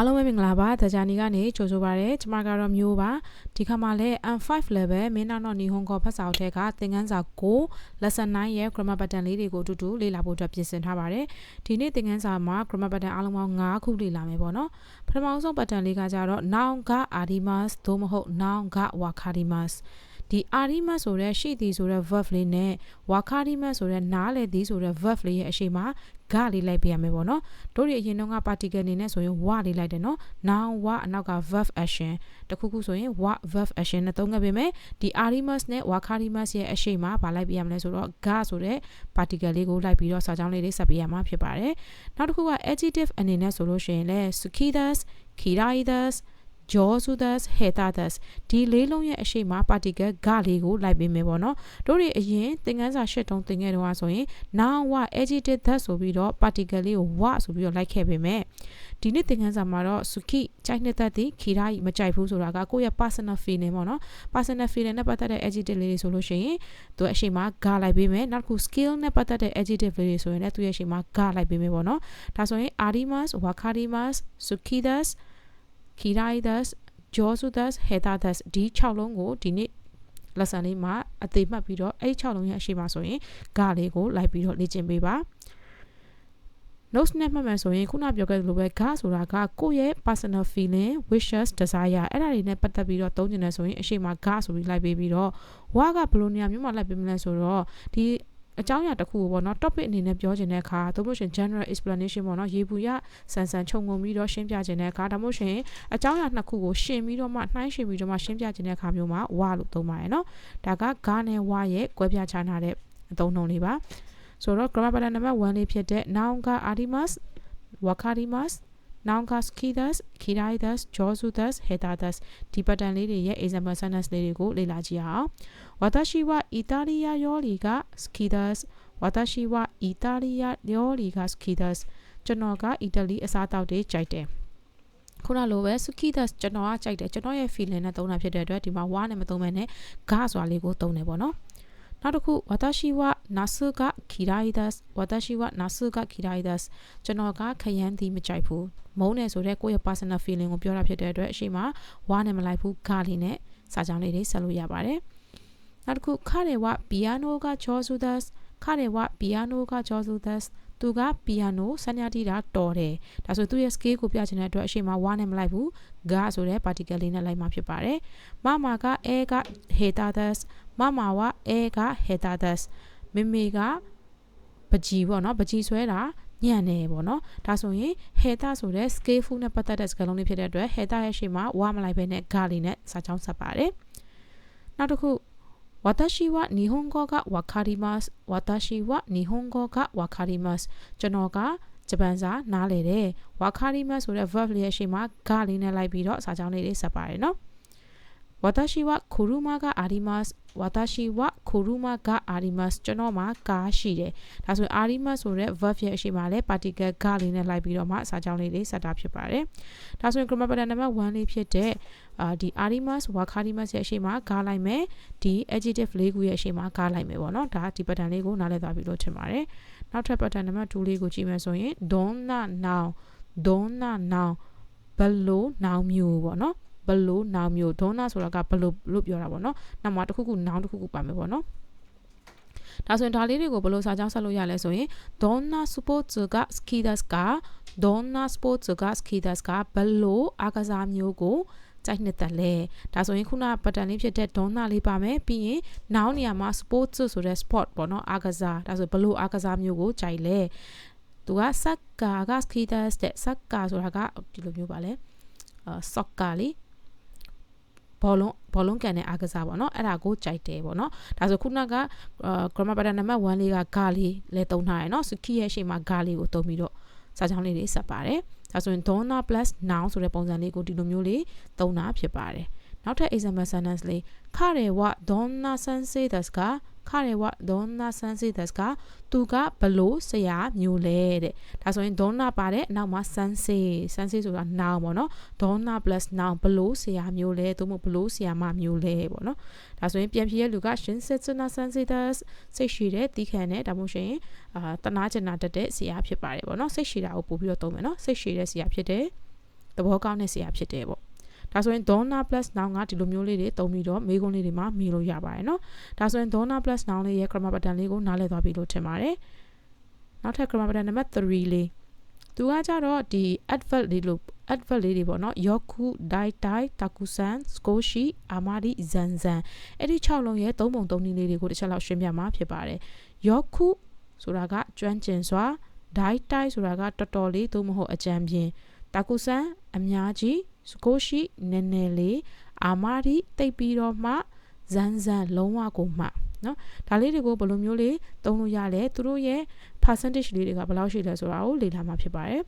အားလုံးပဲမင်္ဂလာပါဒါဂျာနီကနေကြိုဆိုပါရစေကျွန်မကတော့မျိုးပါဒီခါမှာလဲ M5 level မင်းနာတော့ညီဟွန်ကောဖတ်စာအုပ်ထဲကသင်ခန်းစာ9 lesson 9ရဲ့ grammar pattern လေးတွေကိုအတူတူလေ့လာဖို့အတွက်ပြင်ဆင်ထားပါတယ်ဒီနေ့သင်ခန်းစာမှာ grammar pattern အားလုံးပေါင်း9ခုလေ့လာမယ်ပေါ့နော်ပထမဆုံး pattern လေးကကြတော့ noun က adimas သို့မဟုတ် noun က wakarimas ဒီ arimas ဆိုတဲ့ရှိသည်ဆိုတဲ့ verb လေးနဲ့ wakarimas ဆိုတဲ့နားလေသည်ဆိုတဲ့ verb လေးရဲ့အရှိမဂလေးလိုက်ပေးရမယ်ပေါ့နော်တို့တွေအရင်တော့က particle အနေနဲ့ဆိုရင် wa လေးလိုက်တယ်နော် noun wa အနောက်က verb action တခုခုဆိုရင် wa verb action နဲ့သုံးခဲ့ပေမဲ့ဒီ arimas နဲ့ wakarimas ရဲ့အရှိမဘာလိုက်ပေးရမလဲဆိုတော့ ga ဆိုတဲ့ particle လေးကိုလိုက်ပြီးတော့စာကြောင်းလေးလေးဆက်ပေးရမှာဖြစ်ပါတယ်နောက်တစ်ခုက adjective အနေနဲ့ဆိုလို့ရှိရင်လဲ sukidas kiraidas Josudas Hetadas ဒီလေးလုံးရဲ့အရှိမ particle ဂလေးကိုလိုက်ပေးမယ်ပေါ့နော်တို့တွေအရင်သင်ခန်းစာရှစ်တုံးသင်ခဲ့တော့ဆိုရင် noun ဝ adjective that ဆိုပြီးတော့ particle လေးကိုဝဆိုပြီးတော့လိုက်ခဲ့ပေးမယ်ဒီနေ့သင်ခန်းစာမှာတော့ suki ကြိုက်နှစ်သက်သည်ခီရာမကြိုက်ဘူးဆိုတာကကိုယ့်ရဲ့ personal feeling ပေါ့နော် personal feeling နဲ့ပတ်သက်တဲ့ adjective လေးတွေဆိုလို့ရှိရင်သူအရှိမဂလိုက်ပေးမယ်နောက်တစ်ခု skill နဲ့ပတ်သက်တဲ့ adjective လေးတွေဆိုရင်လည်းသူရဲ့အရှိမဂလိုက်ပေးမယ်ပေါ့နော်ဒါဆိုရင် arimas wakarimas sukidas Kiraidas Josudas Hetadas ဒီ6လုံးကိုဒီနေ့ lesson လေးမှာအသေးမှတ်ပြီးတော့အဲ့6လုံးရဲ့အရှိမဆိုရင်ဂလေးကိုလိုက်ပြီးတော့လေ့ကျင့်ပေးပါ notes နဲ့မှတ်မှန်ဆိုရင်ခုနပြောခဲ့သလိုပဲ ga ဆိုတာကကိုယ့်ရဲ့ personal feeling wishes desire အဲ့ဒါတွေနဲ့ပတ်သက်ပြီးတော့သုံးကျင်တယ်ဆိုရင်အရှိမ ga ဆိုပြီးလိုက်ပေးပြီးတော့ wa ကဘယ်လိုနေရာမျိုးမှာလိုက်ပေးမလဲဆိုတော့ဒီ အကြောင်းအရာတစ်ခုကိုပေါ့နော် topic အနေနဲ့ပြောချင်တဲ့အခါသို့မဟုတ်ရှင် general explanation ပေါ့နော်ရေဘူးရဆန်ဆန်ခြုံငုံပြီးတော့ရှင်းပြချင်တဲ့အခါဒါမှမဟုတ်ရှင်အကြောင်းအရာနှစ်ခုကိုရှင်းပြီးတော့မှနှိုင်းရှင်းပြီးတော့မှရှင်းပြချင်တဲ့အခါမျိုးမှာ w လို့သုံးပါရယ်နော်ဒါက ga နဲ့ w ရဲ့ကွဲပြားခြားနာတဲ့အသုံးနှုန်းလေးပါဆိုတော့ grammar pattern နံပါတ်1လေးဖြစ်တဲ့ noun က arimas wakarimas noun က skidas kiraidas josudas hetadas ဒီ pattern လေးတွေရဲ့ example sentence လေးတွေကိုလေ့လာကြည့်အောင် 私はイタリア料理が好きです私はイタリア料理が好きですကျွန်တော်ကအီတလီအစားအသောက်တွေကြိုက်တယ်ခုနလိုပဲ sukidas ကျွန်တော်ကကြိုက်တယ်ကျွန်တော်ရဲ့ feeling နဲ့သုံးတာဖြစ်တဲ့အတွက်ဒီမှာ wa နဲ့မသုံးဘဲနဲ့ ga ဆိုတာလေးကိုသုံးတယ်ပေါ့နော်နောက်တစ်ခုဝါတရှိဝနာဆုကခီရိုင်ဒတ်ဝါတရှိဝနာဆုကခီရိုင်ဒတ်ကျွန်တော်ကခရမ်းသည်မကြိုက်ဘူးမုန်းတယ်ဆိုတော့ကိုယ့်ရဲ့ personal feeling ကိုပြောတာဖြစ်တဲ့အတွက်အရှိမဝါနဲ့မလိုက်ဘူးဂါလေးနဲ့စာကြောင်းလေးတွေဆက်လို့ရပါတယ် နောက်တစ်ခုခရဲဝပီယာနိုကဂျောဆူဒတ်ခရဲဝပီယာနိုကဂျောဆူဒတ်သူကပီယာနိုစညာတီတာတော်တယ်ဒါဆိုသူ့ရဲ့ scale ကိုပြချင်တဲ့အတွက်အရှိမဝါနဲ့မလိုက်ဘူးဂါဆိုတဲ့ particle လေးနဲ့လိုက်မှာဖြစ်ပါတယ်မမကအဲက hetadas မမဝအဲက hetadas မေမေကပကြီးပေါ့နော်ပကြီးဆွဲတာညံ့နေပေါ့နော်ဒါဆိုရင် heta ဆိုတဲ့ scaleful နဲ့ပတ်သက်တဲ့စကားလုံးလေးဖြစ်တဲ့အတွက် heta ရဲ့ရှေ့မှာဝါမလိုက်ဘဲနဲ့ဂါလေးနဲ့စာချောင်းဆက်ပါတယ်နောက်တစ်ခု 私は日本語がわかります私は日本語がわかりますကျွန်တော်ကဂျပန်စာနားလေတယ်ဝါခါရီမတ်ဆိုတဲ့ verb လေးရဲ့ရှေ့မှာဂလေးနဲ့လိုက်ပြီးတော့စာကြောင်းလေးတွေဆက်ပါတယ်နော်私は車があります私は ခိုရူမာဂအာရီမတ်ကျွန်တော်မှာကားရှိတယ်ဒါဆိုရင်အာရီမတ်ဆိုတဲ့ verb ရဲ့အရှိမှာလည်း particle ဂလေးနဲ့လိုက်ပြီးတော့မှစာကြောင်းလေးလေးစတာဖြစ်ပါတယ်ဒါဆိုရင် grammar pattern နံပါတ်1လေးဖြစ်တဲ့အာဒီ arimas wakarimas ရဲ့အရှိမှာဂါလိုက်မယ်ဒီ adjective လေးခုရဲ့အရှိမှာဂါလိုက်မယ်ပေါ့နော်ဒါဒီ pattern လေးကိုနားလည်သွားပြီလို့ထင်ပါတယ်နောက်ထပ် pattern နံပါတ်2လေးကိုကြည့်မယ်ဆိုရင် donna now donna now ဘယ်လို now မျိုးပေါ့နော် ဘလို့နောင်မျိုးဒေါနာဆိုတာကဘလို့လို့ပြောတာပေါ့နော်နောက်မှာတစ်ခုခုနောင်တစ်ခုခုပါမယ်ပေါ့နော်ဒါဆိုရင်ဒါလေးတွေကိုဘယ်လိုစာကြောင်းဆက်လို့ရလဲဆိုရင် donna sports က ski das က donna sports က ski das ကဘလို့အားကစားမျိုးကိုကြိုက်နှစ်သက်လဲဒါဆိုရင်ခုနပတ်တန်လေးဖြစ်တဲ့ donna လေးပါမယ်ပြီးရင် noun နေရာမှာ sports ဆိုတဲ့ sport ပေါ့နော်အားကစားဒါဆိုဘလို့အားကစားမျိုးကိုကြိုက်လဲသူက soccer က ski das တဲ့ soccer ဆိုတာကဒီလိုမျိုးပါလဲအာ soccer လေး ဘောလုံးဘောလုံးကန်တဲ့အားကစားပေါ့နော်အဲ့ဒါကိုကြိုက်တယ်ပေါ့နော်ဒါဆိုခုနက grammar pattern နံပါတ်1လေးကဂါလေးလဲသုံးထားရယ်နော်စကီရဲ့အရှိမဂါလေးကိုသုံးပြီးတော့စာချောင်းလေးတွေဆက်ပါတယ်ဒါဆိုရင် donna plus noun ဆိုတဲ့ပုံစံလေးကိုဒီလိုမျိုးလေးသုံးတာဖြစ်ပါတယ်နောက်ထပ် example sentence လေးခရဲဝ donna sensei das က ခရဲဝ donna sensei das ကသူကဘလို့ဆရာမျိုးလဲတဲ့ဒါဆိုရင် donna ပါတဲ့နောက်မှာ sensei sensei ဆိုတာ noun ပေါ့နော် donna plus noun ဘလို့ဆရာမျိုးလဲသို့မဟုတ်ဘလို့ဆရာမမျိုးလဲပေါ့နော်ဒါဆိုရင်ပြန်ပြည့်ရဲ့လူက shin setsuna sensei das စိတ်ရှိတဲ့တီးခံတဲ့ဒါမှမဟုတ်ရှင်အာတနာကျင်နာတတ်တဲ့ဆရာဖြစ်ပါတယ်ပေါ့နော်စိတ်ရှိတာကိုပို့ပြီးတော့သုံးမယ်နော်စိတ်ရှိတဲ့ဆရာဖြစ်တဲ့သဘောကောင်းတဲ့ဆရာဖြစ်တယ်ပေါ့ ဒါဆိုရင် Donna plus noun ကဒီလိုမျိုးလေးတွေသုံးပြီးတော့မေးခွန်းလေးတွေမှာမေးလို့ရပါတယ်နော်ဒါဆိုရင် Donna plus noun လေးရဲ့ grammar pattern လေးကိုနားလည်သွားပြီလို့ထင်ပါတယ်နောက်ထပ် grammar pattern နံပါတ်3လေးသူကကြတော့ဒီ adverb လေးလို့ adverb လေးတွေပေါ့နော် yoku dai dai takusan skoshi amari zanzan အဲ့ဒီ6လုံးရဲ့3ပုံ3နည်းလေးတွေကိုတစ်ချက်လောက်ရှင်းပြမှာဖြစ်ပါတယ် yoku ဆိုတာကကျွမ်းကျင်စွာ dai dai ဆိုတာကတော်တော်လေးသို့မဟုတ်အကြံပြင်း takusan အများကြီး စကိုရှိနည်းနည်းလေးအာမာရီတိတ်ပြီးတော့မှဇန်းဇန်းလုံးဝကိုမှနော်ဒါလေးတွေကိုဘယ်လိုမျိုးလေးသုံးလို့ရလဲသူတို့ရဲ့ percentage လေးတွေကဘယ်လောက်ရှိလဲဆိုတာကိုလေ့လာမှာဖြစ်ပါတယ်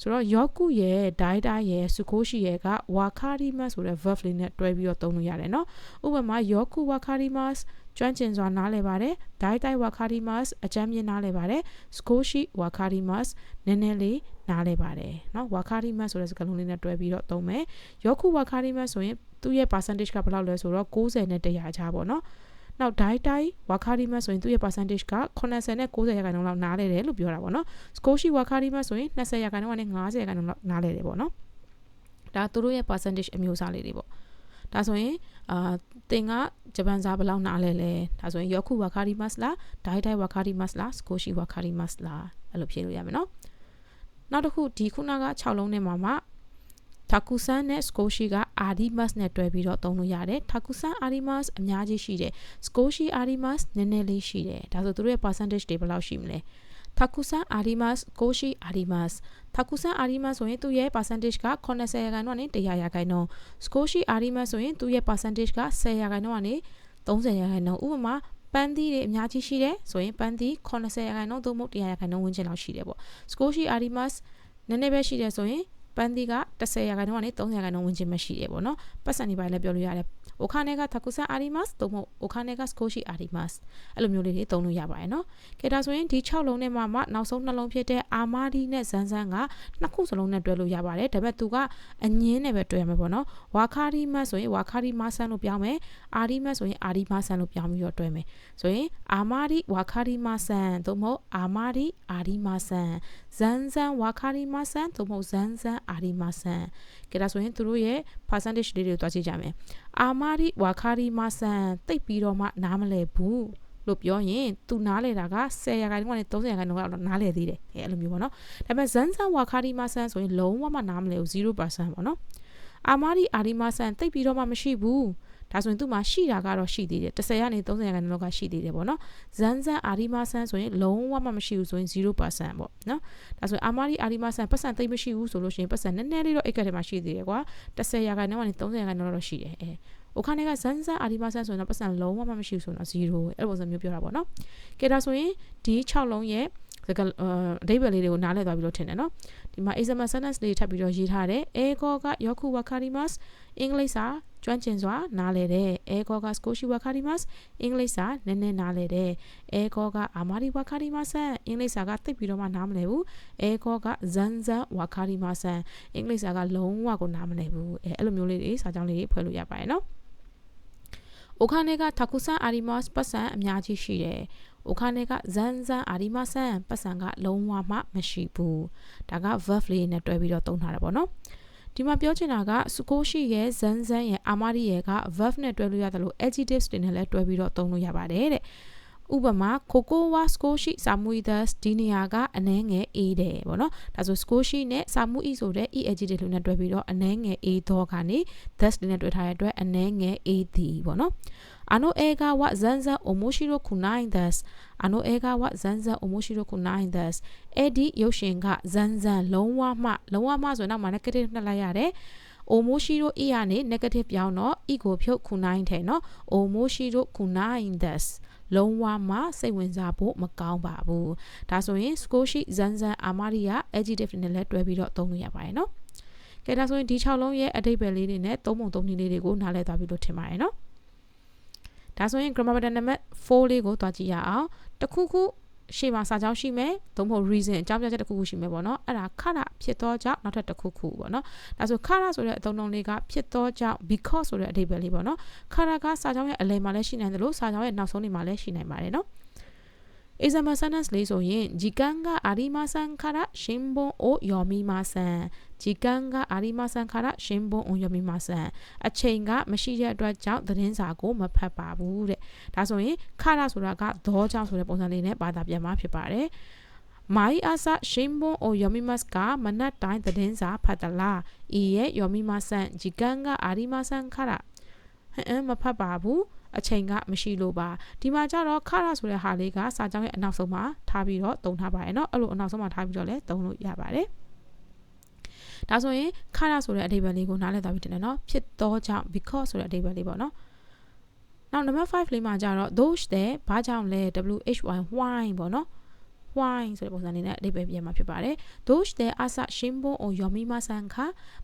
ဆိုတော့ယောကုရဲ့ဒိုင်တာရဲ့စုခိုးရှိရဲ့ကဝါခါရီမတ်ဆိုတဲ့ verb လေးနဲ့တွဲပြီးတော့သုံးလို့ရတယ်နော်ဥပမာယောကုဝါခါရီမတ် ကျွမ်းကျင်စွာနားလည်ပါတယ် daida wakarimas အကြမ်းမြင်နားလည်ပါတယ် sukoshi wakarimas နည်းနည်းလေးနားလည်ပါတယ်เนาะ wakarimas ဆိုတဲ့စကားလုံးလေးနဲ့တွဲပြီးတော့သုံးမယ် yoku wakarimas ဆိုရင်သူ့ရဲ့ percentage ကဘယ်လောက်လဲဆိုတော့90နဲ့100ကြားပေါ့เนาะနောက် die die ဝါခါရီမတ်ဆိုရင်သူ့ရဲ့ percentage က80နဲ့90ရာခိုင်နှုန်းလောက်နားလဲတယ်လို့ပြောတာပေါ့နော် scoshi ဝါခါရီမတ်ဆိုရင်20ရာခိုင်နှုန်းနဲ့50ရာခိုင်နှုန်းလောက်နားလဲတယ်ပေါ့နော်ဒါသူတို့ရဲ့ percentage အမျိုးအစားလေးတွေပေါ့ ဒါဆိုရင်အာတင်ကဂျပန်စာဘယ်လောက်နားလဲလဲဒါဆိုရင်ယောခုဝါခါရီမတ်လားဒိုင်ဒိုင်ဝါခါရီမတ်လားစကိုရှိဝါခါရီမတ်လားအဲ့လိုဖြေလို့ရမယ်နော်နောက်တစ်ခုဒီခုနက6လုံးနဲ့မှာမှထာကူဆန်နဲ့စကိုရှိကအာဒီမတ်နဲ့တွဲပြီးတော့သုံးလို့ရတယ်ထာကူဆန်အာဒီမတ်အများကြီးရှိတယ်စကိုရှိအာဒီမတ်နည်းနည်းလေးရှိတယ်ဒါဆိုသူတို့ရဲ့ percentage တွေဘယ်လောက်ရှိမလဲ ထာကူဆန်အာဒီမတ်ကိုရှိအာဒီမတ်ထာကူဆန်အာဒီမတ်ဆိုရင်သူ့ရဲ့ percentage က80ရာခိုင်နှုန်းနဲ့100ရာခိုင်နှုန်းစကိုရှိအာဒီမတ်ဆိုရင်သူ့ရဲ့ percentage က10ရာခိုင်နှုန်းကနေ30ရာခိုင်နှုန်းဥပမာပန်းသီးတွေအများကြီးရှိတယ်ဆိုရင်ပန်းသီး80ရာခိုင်နှုန်းသို့မဟုတ်100ရာခိုင်နှုန်းဝန်းကျင်လောက်ရှိတယ်ပေါ့စကိုရှိအာဒီမတ်နည်းနည်းပဲရှိတယ်ဆိုရင် ပန်းသီးက30ရာခိုင်နှုန်းကနေ30ရာခိုင်နှုန်းဝင်ချင်းမရှိရပေါ့နော်ပတ်စံဒီပိုင်းလည်းပြောလို့ရတယ်အိုခါနေကသကုဆာအာရီမတ်သို့မဟုတ်အိုခါနေကစကိုရှိအာရီမတ်အဲ့လိုမျိုးလေးတွေသုံးလို့ရပါတယ်နော်ကဲဒါဆိုရင်ဒီ6လုံးနဲ့မှမှနောက်ဆုံးနှလုံးဖြစ်တဲ့အာမာဒီနဲ့ဇန်ဇန်ကနှစ်ခုစလုံးနဲ့တွဲလို့ရပါတယ်ဒါပေမဲ့သူကအငင်းနဲ့ပဲတွဲရမှာပေါ့နော်ဝါခါရီမတ်ဆိုရင်ဝါခါရီမဆန်လို့ပြောင်းမယ်အာရီမတ်ဆိုရင်အာရီမဆန်လို့ပြောင်းပြီးတော့တွဲမယ်ဆိုရင်အာမာဒီဝါခါရီမဆန်သို့မဟုတ်အာမာဒီအာရီမဆန်ဇန်ဇန်ဝါခါရီမဆန်သို့မဟုတ်ဇန်ဇန်အာရီမဆန်ကဲဒါဆိုရင်သူတို့ရဲ့ percentage လေးတွေကိုတွားကြည့်ကြမယ်အာမာရီဝါခါရီမဆန်တိတ်ပြီးတော့မှနားမလဲဘူးလို့ပြောရင်သူနားလေတာက10ရာခိုင်နှုန်းနဲ့30ရာခိုင်နှုန်းလောက်နားလေသေးတယ်အဲအဲ့လိုမျိုးပေါ့နော်ဒါပေမဲ့ဇန်ဆန်ဝါခါရီမဆန်ဆိုရင်လုံးဝမှနားမလဲဘူး0%ပေါ့နော်အာမာရီအာရီမဆန်တိတ်ပြီးတော့မှမရှိဘူး ဒါဆိုရင်သူ့မှာရှိတာကတော့ရှိသေးတယ်10ကနေ30ရာခိုင်နှုန်းလောက်ကရှိသေးတယ်ပေါ့နော်ဇန်ဇန်အာရီမာဆန်ဆိုရင်လုံးဝမှမရှိဘူးဆိုရင်0%ပေါ့နော်ဒါဆိုရင်အာမာရီအာရီမာဆန်ပတ်စံသိမ့်မရှိဘူးဆိုလို့ရှိရင်ပတ်စံနည်းနည်းလေးတော့အိတ်ကထဲမှာရှိသေးတယ်ကွာ10ရာခိုင်နှုန်းကနေ30ရာခိုင်နှုန်းလောက်တော့ရှိတယ်အဲ။အခါနဲ့ကဇန်ဇန်အာဒီမာဆန်ဆိုရင်တော့ပတ်စံလုံးဝမှမရှိဘူးဆိုတော့0အဲ့လိုပုံစံမျိုးပြောတာပေါ့နော်။ကဲဒါဆိုရင်ဒီ6လုံးရဲ့ စကားအဓိပ္ပာယ်လေးတွေကိုနားလည်သွားပြီလို့ထင်တယ်နော်ဒီမှာ isma sentence လေးထပ်ပြီးတော့ရေးထားတယ်အေကောကယောခုဝါကာရီမတ်အင်္ဂလိပ်စာကျွမ်းကျင်စွာနားလည်တယ်အေကောကစကိုရှိဝါကာရီမတ်အင်္ဂလိပ်စာနည်းနည်းနားလည်တယ်အေကောကအာမာရီဝါကာရီမတ်ဆန်အင်္ဂလိပ်စာကသိပ်ပြီးတော့မှနားမလည်ဘူးအေကောကဇန်ဇန်ဝါကာရီမတ်ဆန်အင်္ဂလိပ်စာကလုံးဝကိုနားမလည်ဘူးအဲအဲ့လိုမျိုးလေးတွေစာကြောင်းလေးတွေဖွဲ့လို့ရပါတယ်နော်။အိုခါနေကတာကူဆန်အာရီမတ်ပတ်စံအများကြီးရှိတယ်။ အိုခါနေကဇန်ဇန်အာဒီမဆန်ပတ်စံကလုံးဝမှမရှိဘူးဒါက verb လေးနဲ့တွဲပြီးတော့သုံးထားတာပေါ့နော်ဒီမှာပြောချင်တာကစကိုရှိရဲ့ဇန်ဇန်ရဲ့အာမရီရဲ့က verb နဲ့တွဲလို့ရတယ်လို့ adjectives တွေနဲ့လည်းတွဲပြီးတော့သုံးလို့ရပါတယ်တဲ့ ဥပမာ Cocoa score sheet samuidas ဒီနေရာကအနှဲငယ်အေးတယ်ပေါ့နော်ဒါဆို score sheet နဲ့ samui ဆိုတဲ့ adjective တွေနဲ့တွဲပြီးတော့အနှဲငယ်အေးတော့ကနေ thus တွေနဲ့တွဲထားတဲ့အတွက်အနှဲငယ်အေးသည်ပေါ့နော် ano ega wa zanzan omoshiro kunai thus ano ega wa zanzan omoshiro kunai thus အဲ့ဒီရုပ်ရှင်က zanzan လုံးဝမှလုံးဝမှဆိုတော့မှ negative နှက်လိုက်ရတယ်အိုမိုရှိရိုအီရနေ negative ပြောင်းတော့ E ကိုဖြုတ်ခုနိုင်တယ်နော်အိုမိုရှိရိုခုနိုင် thus လုံးဝမှစိတ်ဝင်စားဖို့မကောင်းပါဘူးဒါဆိုရင် skoshi zanzan amaria adjective နဲ့လည်းတွဲပြီးတော့သုံးလို့ရပါတယ်နော်ကဲဒါဆိုရင်ဒီ6လုံးရဲ့အတိတ်ပဲလေးတွေနဲ့သုံးပုံသုံးနည်းလေးတွေကိုနားလည်သွားပြီလို့ထင်ပါတယ်နော်ဒါဆိုရင် grammar pattern နံပါတ်4လေးကိုတွားကြည့်ရအောင်တခုခု ရှေ့မှာစာကြောင်းရှိမယ်သို့မဟုတ် reason အကြောင်းပြချက်တစ်ခုခုရှိမယ်ပေါ့နော်အဲ့ဒါခရဖြစ်သောကြောင့်နောက်ထပ်တစ်ခုခုပေါ့နော်ဒါဆိုခရဆိုတဲ့အသုံးနှုန်းလေးကဖြစ်သောကြောင့် because ဆိုတဲ့အဓိပ္ပာယ်လေးပေါ့နော်ခရကစာကြောင်းရဲ့အလယ်မှာလည်းရှိနိုင်တယ်လို့စာကြောင်းရဲ့နောက်ဆုံးနေမှာလည်းရှိနိုင်ပါတယ်နော် example sentence လေးဆိုရင်時間がありませんから新聞を読みません時間がありませんから新聞を読みませんအချိန်ကမရှိတဲ့အတွက်ကြောင့်သတင်းစာကိုမဖတ်ပါဘူးတဲ့ဒါဆိုရင်ခါရဆိုတာကဒေါကြောင့်ဆိုတဲ့ပုံစံလေးနဲ့ဘာသာပြန်မှာဖြစ်ပါတယ်毎朝新聞を読みますかမနက်တိုင်းသတင်းစာဖတ်သလားいいえ読みません時間がありませんからဟမ်မဖတ်ပါဘူး အချိန်ကမရှိလို့ပါဒီမှာကျတော့ခရဆိုတဲ့ဟာလေးကစာကြောင်းရဲ့အနောက်ဆုံးမှာထားပြီးတော့တုံထားပါတယ်เนาะအဲ့လိုအနောက်ဆုံးမှာထားပြီးတော့လည်းတုံလို့ရပါတယ်ဒါဆိုရင်ခရဆိုတဲ့အဓိပ္ပာယ်လေးကိုနားလည်သွားပြီတင်တယ်เนาะဖြစ်သောကြောင့် because ဆိုတဲ့အဓိပ္ပာယ်လေးပေါ့เนาะနောက် number 5လေးမှာကျတော့ those တဲ့ဘာကြောင့်လဲ why why ပေါ့เ wine ဆိုတဲ့ပုံစံလေးနဲ့အဓိပ္ပာယ်ပြန်มาဖြစ်ပါတယ်။ Those there are such shinbon on yomimasan က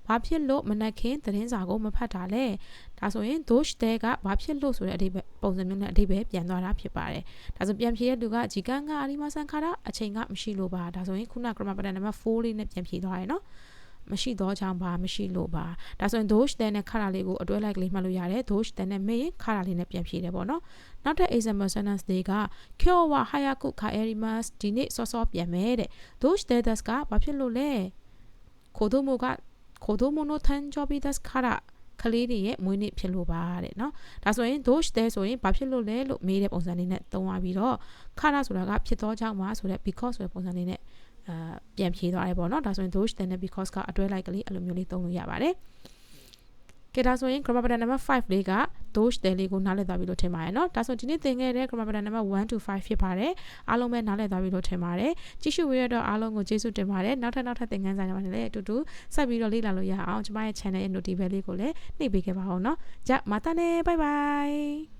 ဘာဖြစ်လို့မနက်ခင်းသတင်းစာကိုမဖတ်တာလဲ။ဒါဆိုရင် those there ကဘာဖြစ်လို့ဆိုတဲ့အဓိပ္ပာယ်ပုံစံမျိုးနဲ့အဓိပ္ပာယ်ပြန်သွားတာဖြစ်ပါတယ်။ဒါဆိုပြန်ဖြေတဲ့သူကဂျီကန်ကအရီမာဆန်ခါတာအချိန်ကမရှိလို့ပါ။ဒါဆိုရင်ခုန grammar pattern number 4လေးနဲ့ပြန်ဖြေသွားရယ်နော်။ မရှိတော့ချောင်းပါမရှိလို့ပါဒါဆိုရင် those တဲ့နဲ့ခါတာလေးကိုအတွဲလိုက်ကလေးမှတ်လို့ရတယ် those တဲ့နဲ့မေးရင်ခါတာလေးနဲ့ပြန်ဖြေတယ်ပေါ့နော်နောက်ထပ် example sentence တွေက kyo wa hayaku kaerimasu ဒီနေ့စောစောပြန်မယ်တဲ့ those status ကဘာဖြစ်လို့လဲခိုဒိုမိုကခိုဒိုမိုနိုတန်ဂျောဘီဒတ်ခါရာကလေးတွေရဲ့မွေးနေ့ဖြစ်လို့ပါတဲ့เนาะဒါဆိုရင် those there ဆိုရင်ဘာဖြစ်လို့လဲလို့မေးတဲ့ပုံစံလေးနဲ့သုံးသွားပြီးတော့ခါရဆိုတာကဖြစ်သောကြောင့်ပါဆိုတဲ့ because ဆိုတဲ့ပုံစံလေးနဲ့ အာပြန်ပြေးသွားတယ်ပေါ့နော်ဒါဆိုရင် those then because ကအတွဲလိုက်ကလေးအဲ့လိုမျိုးလေးသုံးလို့ရပါတယ်ကဲဒါဆိုရင် grammar pattern number 5လေးက those then လေးကိုနားလည်သွားပြီလို့ထင်ပါတယ်နော်ဒါဆိုဒီနေ့သင်ခဲ့တဲ့ grammar pattern number 1 to 5ဖြစ်ပါတယ်အားလုံးပဲနားလည်သွားပြီလို့ထင်ပါတယ်ကြည့်ရှုဝေးရတော့အားလုံးကိုကျေးဇူးတင်ပါတယ်နောက်ထပ်နောက်ထပ်သင်ခန်းစာတွေမှာလည်းအတူတူဆက်ပြီးတော့လေ့လာလို့ရအောင်ကျမရဲ့ channel ရဲ့ notification လေးကိုလည်းနှိပ်ပေးခဲ့ပါအောင်နော်じゃまたねバイバイ